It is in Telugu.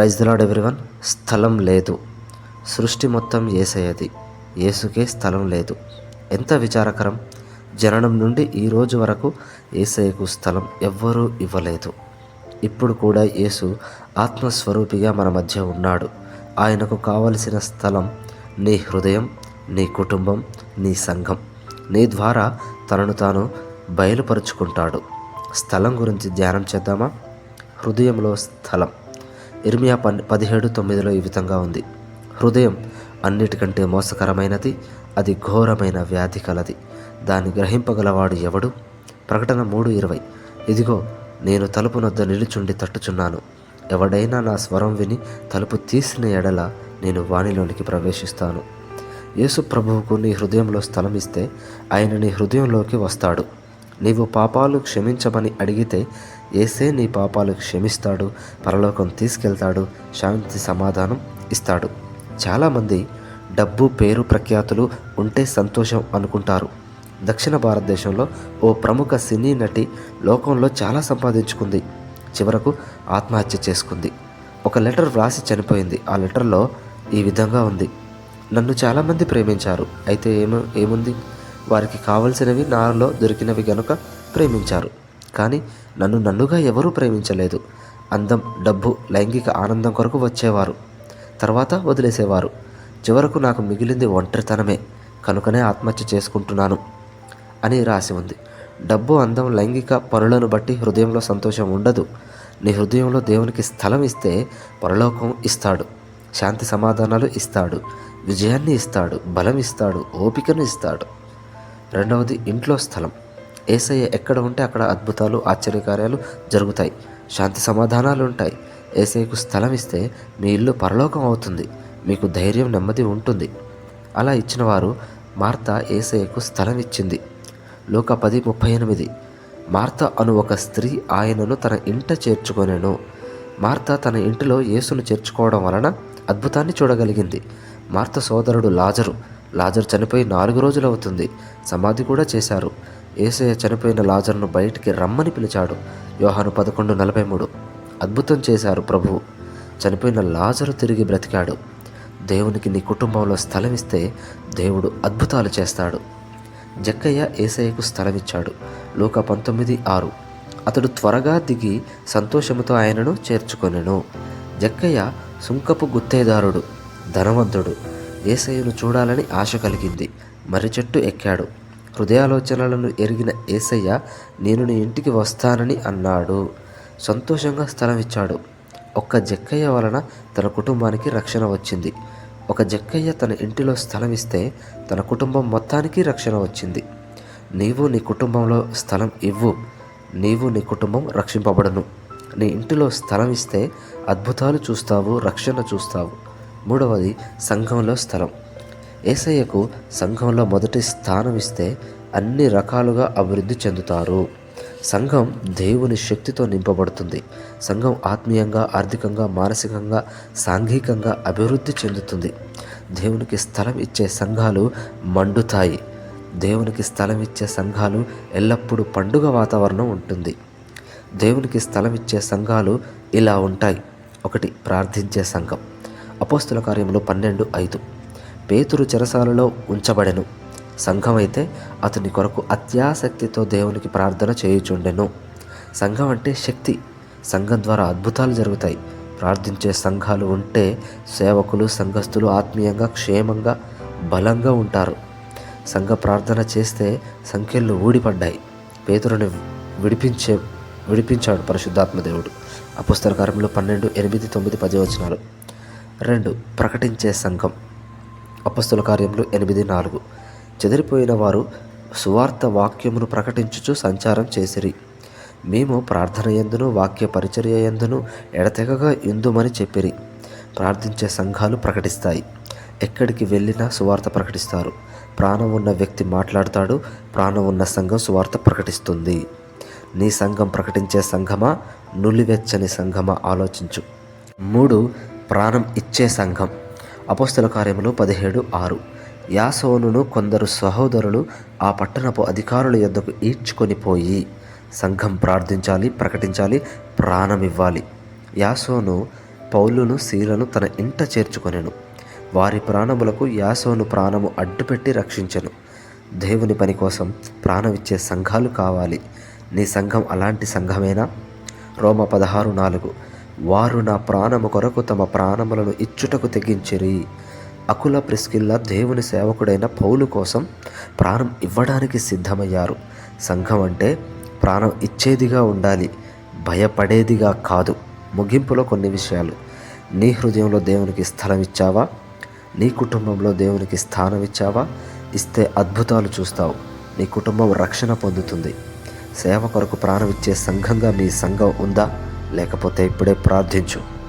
Praise lord everyone. స్థలం లేదు. సృష్టి మొత్తం ఏసయ్యది ఏసుకే స్థలం లేదు. ఎంత విచారకరం. జననం నుండి ఈ రోజు వరకు ఏసయ్యకు స్థలం ఎవ్వరూ ఇవ్వలేదు. ఇప్పుడు కూడా యేసు ఆత్మస్వరూపిగా మన మధ్య ఉన్నాడు. ఆయనకు కావలసిన స్థలం నీ హృదయం నీ కుటుంబం నీ సంఘం. నీ ద్వారా తనను తాను బయలుపరుచుకుంటాడు. స్థలం గురించి ధ్యానం చేద్దామా? హృదయంలో స్థలం. ఇర్మియా పన్ పదిహేడు తొమ్మిదిలో ఈ విధంగా ఉంది. హృదయం అన్నిటికంటే మోసకరమైనది అది ఘోరమైన వ్యాధి కలది. దాన్ని గ్రహింపగలవాడు ఎవడు? ప్రకటన మూడు ఇరవై. ఇదిగో నేను తలుపు నొద్ద నిలుచుండి తట్టుచున్నాను. ఎవడైనా నా స్వరం విని తలుపు తీసిన ఎడల నేను వాణిలోనికి ప్రవేశిస్తాను. యేసు ప్రభువుకు నీ హృదయంలో స్థలం ఇస్తే ఆయన నీ హృదయంలోకి వస్తాడు. నీవు పాపాలు క్షమించమని అడిగితే ఏసే నీ పాపాలు క్షమిస్తాడు పరలోకం తీసుకెళ్తాడు శాంతి సమాధానం ఇస్తాడు. చాలామంది డబ్బు పేరు ప్రఖ్యాతులు ఉంటే సంతోషం అనుకుంటారు. దక్షిణ భారతదేశంలో ఓ ప్రముఖ సినీ నటి లోకంలో చాలా సంపాదించుకుంది. చివరకు ఆత్మహత్య చేసుకుంది. ఒక లెటర్ వ్రాసి చనిపోయింది. ఆ లెటర్లో ఈ విధంగా ఉంది. నన్ను చాలామంది ప్రేమించారు. అయితే ఏమో ఏముంది? వారికి కావలసినవి నాలో దొరికినవి గనుక ప్రేమించారు. కానీ నన్ను నన్నుగా ఎవరూ ప్రేమించలేదు. అందం డబ్బు లైంగిక ఆనందం కొరకు వచ్చేవారు. తర్వాత వదిలేసేవారు. చివరకు నాకు మిగిలింది ఒంటరితనమే. కనుకనే ఆత్మహత్య చేసుకుంటున్నాను అని రాసి ఉంది. డబ్బు అందం లైంగిక పనులను బట్టి హృదయంలో సంతోషం ఉండదు. నీ హృదయంలో దేవునికి స్థలం ఇస్తే పరలోకం ఇస్తాడు. శాంతి సమాధానాలు ఇస్తాడు. విజయాన్ని ఇస్తాడు. బలం ఇస్తాడు. ఓపికను ఇస్తాడు. రెండవది ఇంట్లో స్థలం. ఏసయ్య ఎక్కడ ఉంటే అక్కడ అద్భుతాలు ఆశ్చర్యకార్యాలు జరుగుతాయి. శాంతి సమాధానాలు ఉంటాయి ఏసయ్యకు స్థలం ఇస్తే మీ ఇల్లు పరలోకం అవుతుంది. మీకు ధైర్యం నెమ్మది ఉంటుంది. అలా ఇచ్చిన వారు మార్త ఏసయ్యకు స్థలం ఇచ్చింది లోక పది ముప్పై ఎనిమిది. మార్త అను ఒక స్త్రీ ఆయనను తన ఇంట చేర్చుకొనెను. మార్త తన ఇంటిలో యేసును చేర్చుకోవడం వలన అద్భుతాన్ని చూడగలిగింది. మార్త సోదరుడు లాజరు. లాజరు చనిపోయి నాలుగు రోజులు అవుతుంది. సమాధి కూడా చేశారు. ఏసయ్య చనిపోయిన లాజర్ను బయటికి రమ్మని పిలిచాడు. యోహాను పదకొండు నలభై మూడు. అద్భుతం చేశారు ప్రభువు చనిపోయిన లాజరు తిరిగి బ్రతికాడు. దేవునికి నీ కుటుంబంలో స్థలం ఇస్తే దేవుడు అద్భుతాలు చేస్తాడు. జక్కయ్య ఏసయ్యకు స్థలం ఇచ్చాడు లోక పంతొమ్మిది ఆరు. అతడు త్వరగా దిగి సంతోషముతో ఆయనను చేర్చుకొనెను. జక్కయ్య సుంకపు గుత్తేదారుడు ధనవంతుడు. ఏసయ్యను చూడాలని ఆశ కలిగింది. మర్రి చెట్టు ఎక్కాడు. హృదయాలోచనలను ఎరిగిన ఏసయ్య నేను నీ ఇంటికి వస్తానని అన్నాడు. సంతోషంగా స్థలం ఇచ్చాడు ఒక్క జక్కయ్య వలన తన కుటుంబానికి రక్షణ వచ్చింది. ఒక జక్కయ్య తన ఇంటిలో స్థలం ఇస్తే తన కుటుంబం మొత్తానికి రక్షణ వచ్చింది. నీవు నీ కుటుంబంలో స్థలం ఇవ్వు. నీవు నీ కుటుంబం రక్షింపబడను. నీ ఇంటిలో స్థలం ఇస్తే అద్భుతాలు చూస్తావు రక్షణ చూస్తావు. మూడవది సంఘంలో స్థలం. ఏసయ్యకు సంఘంలో మొదటి స్థానం ఇస్తే అన్ని రకాలుగా అభివృద్ధి చెందుతారు. సంఘం దేవుని శక్తితో నింపబడుతుంది. సంఘం ఆత్మీయంగా ఆర్థికంగా మానసికంగా సాంఘికంగా అభివృద్ధి చెందుతుంది. దేవునికి స్థలం ఇచ్చే సంఘాలు మండుతాయి. దేవునికి స్థలం ఇచ్చే సంఘాలు ఎల్లప్పుడూ పండుగ వాతావరణం ఉంటుంది. దేవునికి స్థలం ఇచ్చే సంఘాలు ఇలా ఉంటాయి. ఒకటి ప్రార్థించే సంఘం. అపోస్తుల కార్యంలో పన్నెండు ఐదు. పేతురు చెరసాలలో ఉంచబడెను. సంఘం అయితే అతని కొరకు అత్యాసక్తితో దేవునికి ప్రార్థన చేయుచుండెను. సంఘం అంటే శక్తి. సంఘం ద్వారా అద్భుతాలు జరుగుతాయి. ప్రార్థించే సంఘాలు ఉంటే సేవకులు సంఘస్థులు ఆత్మీయంగా క్షేమంగా బలంగా ఉంటారు. సంఘ ప్రార్థన చేస్తే సంఖ్యలు ఊడిపడ్డాయి. పేతురుని విడిపించే విడిపించాడు పరిశుద్ధాత్మ దేవుడు. అపుస్తల కార్యంలో పన్నెండు ఎనిమిది తొమ్మిది పది వచనాలు. రెండు ప్రకటించే సంఘం. అపస్తుల కార్యంలో ఎనిమిది నాలుగు. చెదిరిపోయిన వారు సువార్త వాక్యమును ప్రకటించుచు సంచారం చేసిరి. మేము ప్రార్థన ఎందును వాక్య పరిచర్య ఎందును ఎడతెగగా ఇందుమని చెప్పిరి. ప్రార్థించే సంఘాలు ప్రకటిస్తాయి. ఎక్కడికి వెళ్ళినా సువార్త ప్రకటిస్తారు. ప్రాణం ఉన్న వ్యక్తి మాట్లాడతాడు ప్రాణం ఉన్న సంఘం సువార్త ప్రకటిస్తుంది. నీ సంఘం ప్రకటించే సంఘమా నులివెచ్చని సంఘమా ఆలోచించు. మూడు ప్రాణం ఇచ్చే సంఘం. అపోస్తల కార్యములు పదిహేడు ఆరు. యాసోనును కొందరు సహోదరులు ఆ పట్టణపు అధికారుల యొద్దకు ఈడ్చుకొని పోయి సంఘం ప్రార్థించాలి ప్రకటించాలి ప్రాణం ఇవ్వాలి. యాసోను పౌలును శీలను తన ఇంట చేర్చుకొనెను. వారి ప్రాణములకు యాసోను ప్రాణము అడ్డుపెట్టి రక్షించెను. దేవుని పని కోసం ప్రాణమిచ్చే సంఘాలు కావాలి. నీ సంఘం అలాంటి సంఘమేనా? రోమ పదహారు నాలుగు. వారు నా ప్రాణము కొరకు తమ ప్రాణములను ఇచ్చుటకు తెగించిరి. అకుల ప్రిస్కిల్ల దేవుని సేవకుడైన పౌలు కోసం ప్రాణం ఇవ్వడానికి సిద్ధమయ్యారు. సంఘం అంటే ప్రాణం ఇచ్చేదిగా ఉండాలి భయపడేదిగా కాదు. ముగింపులో కొన్ని విషయాలు. నీ హృదయంలో దేవునికి స్థలం ఇచ్చావా? నీ కుటుంబంలో దేవునికి స్థానం ఇచ్చావా? ఇస్తే అద్భుతాలు చూస్తావు. నీ కుటుంబం రక్షణ పొందుతుంది. సేవ కొరకు ప్రాణం ఇచ్చే సంఘంగా మీ సంఘం ఉందా? లేకపోతే ఇప్పుడే ప్రార్థించు.